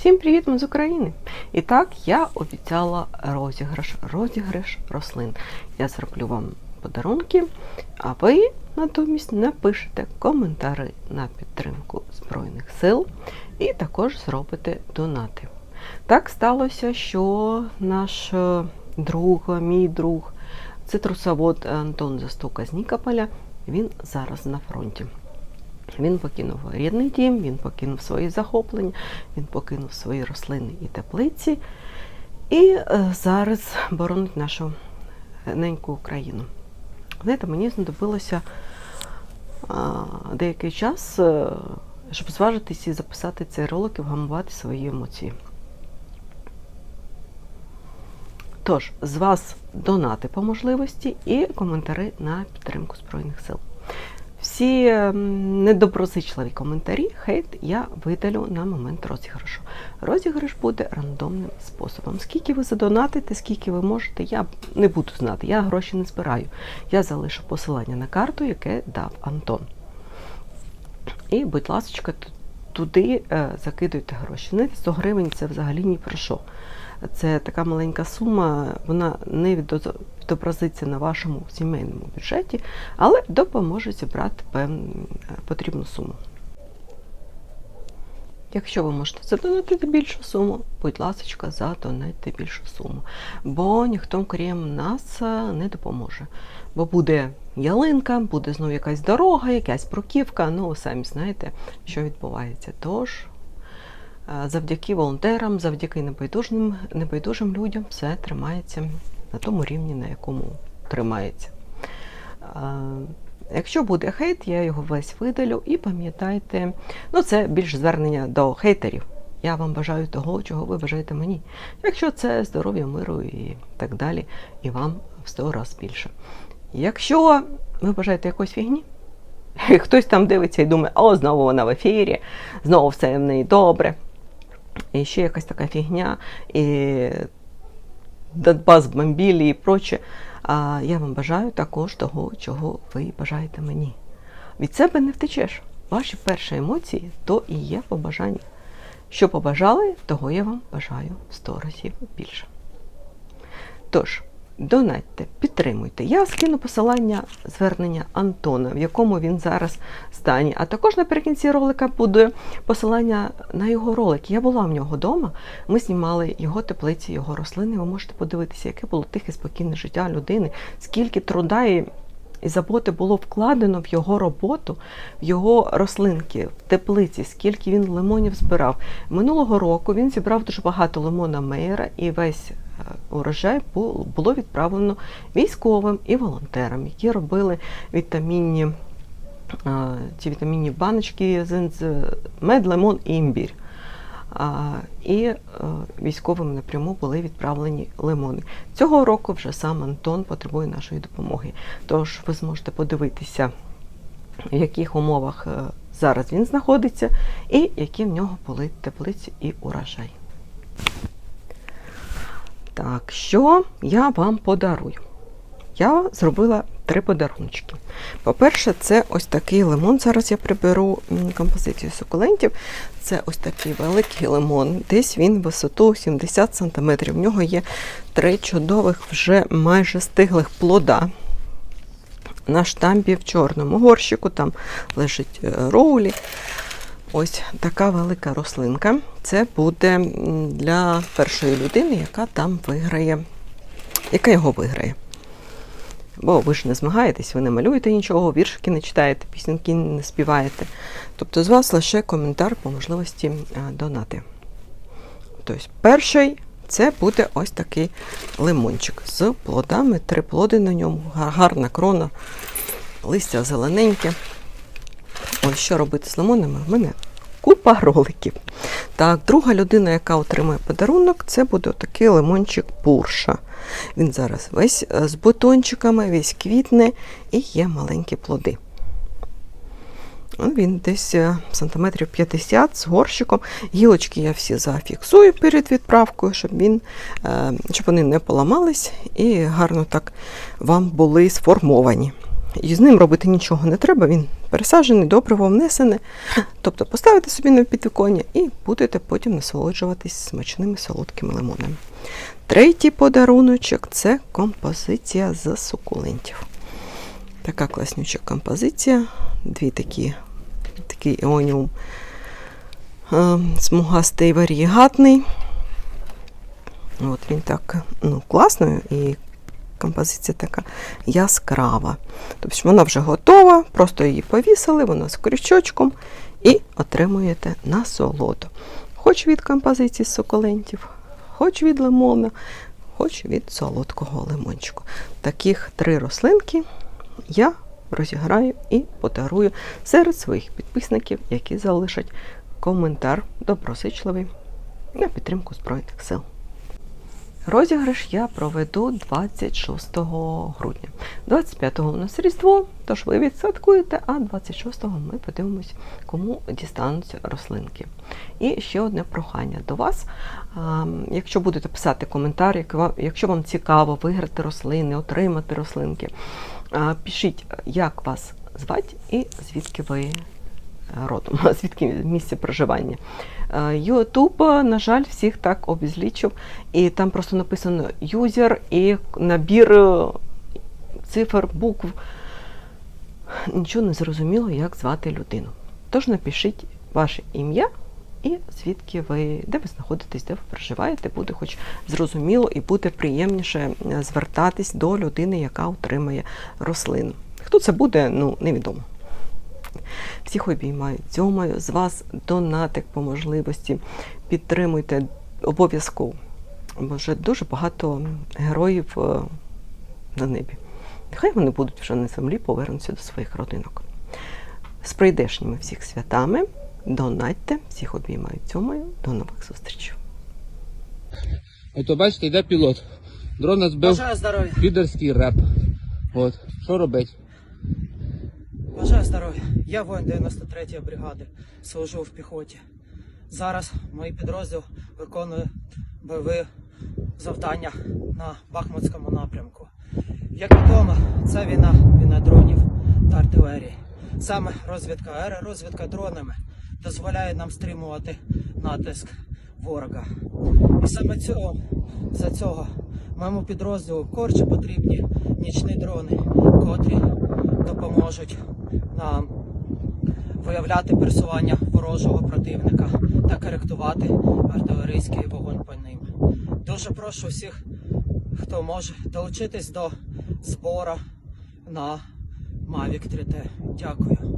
Всім привіт, ми з України! І так, я обіцяла розіграш, розіграш рослин. Я зроблю вам подарунки, а ви натомість напишете коментари на підтримку Збройних сил і також зробите донати. Так сталося, що наш е, друг, мій друг, цитрусовод Антон Застука з Нікополя, він зараз на фронті. Він покинув рідний дім, він покинув свої захоплення, він покинув свої рослини і теплиці і е, зараз боронить нашу неньку Україну. Знаєте, мені знадобилося деякий час, е, щоб зважитись і записати цей ролик і вгамувати свої емоції. Тож, з вас донати по можливості і коментари на підтримку Збройних сил. Всі ем, недоброзичливі коментарі, хейт я видалю на момент розіграшу. Розіграш буде рандомним способом. Скільки ви задонатите, скільки ви можете, я не буду знати. Я гроші не збираю. Я залишу посилання на карту, яке дав Антон. І, будь ласка, туди е, закидуйте гроші. Знаєте, 100 гривень це взагалі ні про що. Це така маленька сума, вона не відобразиться на вашому сімейному бюджеті, але допоможе зібрати е, потрібну суму. Якщо ви можете задонатити більшу суму, будь ласка, задонайте більшу суму. Бо ніхто, крім нас, е, не допоможе. Бо буде ялинка, буде знову якась дорога, якась бруківка. Ну, ви самі знаєте, що відбувається. Тож, завдяки волонтерам, завдяки небайдужним, небайдужим людям все тримається на тому рівні, на якому тримається. Якщо буде хейт, я його весь видалю і пам'ятайте, ну це більш звернення до хейтерів. Я вам бажаю того, чого ви бажаєте мені. Якщо це здоров'я, миру і так далі, і вам в 100 разів більше. Якщо ви бажаєте якоїсь фігні, хтось там дивиться і думає, о, знову вона в ефірі, знову все в неї добре. І ще якась така фігня, і Донбас бомбілі і проче. А я вам бажаю також того, чого ви бажаєте мені. Від себе не втечеш. Ваші перші емоції то і є побажання. Що побажали, того я вам бажаю в 100 разів більше. Тож, донатьте, підтримуйте. Я скину посилання звернення Антона, в якому він зараз стані. А також наприкінці ролика буде посилання на його ролик. Я була в нього вдома. Ми знімали його теплиці, його рослини. Ви можете подивитися, яке було тихе, спокійне життя людини, скільки труда і заботи було вкладено в його роботу, в його рослинки, в теплиці, скільки він лимонів збирав. Минулого року він зібрав дуже багато лимона Мейера і весь урожай було відправлено військовим і волонтерам, які робили вітамінні, е, ці вітамінні баночки з мед, лимон і імбір. І е, військовим напряму були відправлені лимони. Цього року вже сам Антон потребує нашої допомоги. Тож ви зможете подивитися, в яких умовах е, зараз він знаходиться, і які в нього були теплиці і урожай. Так, що я вам подарую? Я зробила три подарунчики. По-перше, це ось такий лимон. Зараз я приберу композицію сукулентів. Це ось такий великий лимон. Десь він висоту 70 см. В нього є три чудових, вже майже стиглих плода. На штампі в чорному горщику, там лежить е, роулі. Ось така велика рослинка. Це буде для першої людини, яка там виграє, яка його виграє. Бо ви ж не змагаєтесь, ви не малюєте нічого, віршики не читаєте, пісеньки не співаєте. Тобто з вас лише коментар по можливості донати. Тобто, перший це буде ось такий лимончик з плодами, три плоди на ньому, гарна крона, листя зелененьке. Ось що робити з лимонами? В мене купа роликів. Так, друга людина, яка отримає подарунок, це буде такий лимончик Пурша. Він зараз весь е, з бутончиками, весь квітне і є маленькі плоди. Ну, Він десь е, сантиметрів 50 з горщиком. Гілочки я всі зафіксую перед відправкою, щоб, він, е, щоб вони не поламались і гарно так вам були сформовані. І з ним робити нічого не треба, він пересаджений, добриво внесене. Тобто поставите собі на підвіконня і будете потім насолоджуватись смачними солодкими лимонами. Третій подаруночок це композиція з сукулентів. Така класнюча композиція. Дві такі, такий еоніум е, смугастий варієгатний. От він так ну, класно і композиція така яскрава. Тобто вона вже готова, просто її повісили, вона з крючочком і отримуєте насолоду. Хоч від композиції з соколентів, хоч від лимона, хоч від солодкого лимончику. Таких три рослинки я розіграю і подарую серед своїх підписників, які залишать коментар добросичливий на підтримку Збройних сил. Розіграш я проведу 26 грудня. 25-го у нас Різдво, тож ви відсвяткуєте, а 26-го ми подивимось, кому дістануться рослинки. І ще одне прохання до вас. Якщо будете писати коментар, якщо вам цікаво виграти рослини, отримати рослинки, пишіть, як вас звати і звідки ви е, родом, звідки місце проживання. Ютуб, на жаль, всіх так обізлічив, і там просто написано юзер і набір е, цифр, букв. Нічого не зрозуміло, як звати людину. Тож напишіть ваше ім'я і звідки ви, де ви знаходитесь, де ви проживаєте, буде хоч зрозуміло і буде приємніше е, звертатись до людини, яка отримає рослину. Хто це буде, ну невідомо. Всіх обіймаю, цьомаю. З вас донатик по можливості. Підтримуйте обов'язково. Бо вже дуже багато героїв е, на небі. Нехай вони будуть вже на землі, повернуться до своїх родинок. З прийдешніми всіх святами. Донатьте, всіх обіймаю, цьомаю. До нових зустрічей. Ото бачите, йде пілот. Дрона збив Бажаю здоров'я. підерський реп. От. Що робить? Бажаю здоров'я. Я воїн 93-ї бригади. Служу в піхоті. Зараз мій підрозділ виконує бойові завдання на Бахмутському напрямку. Як відомо, це війна, війна дронів та артилерії. Саме розвідка аеророзвідка дронами дозволяє нам стримувати натиск ворога. І саме цього, за цього моєму підрозділу корче потрібні нічні дрони, котрі допоможуть нам виявляти пересування ворожого противника та коректувати артилерійський вогонь по ним. Дуже прошу всіх, хто може долучитись до збору на Mavic 3T. Дякую.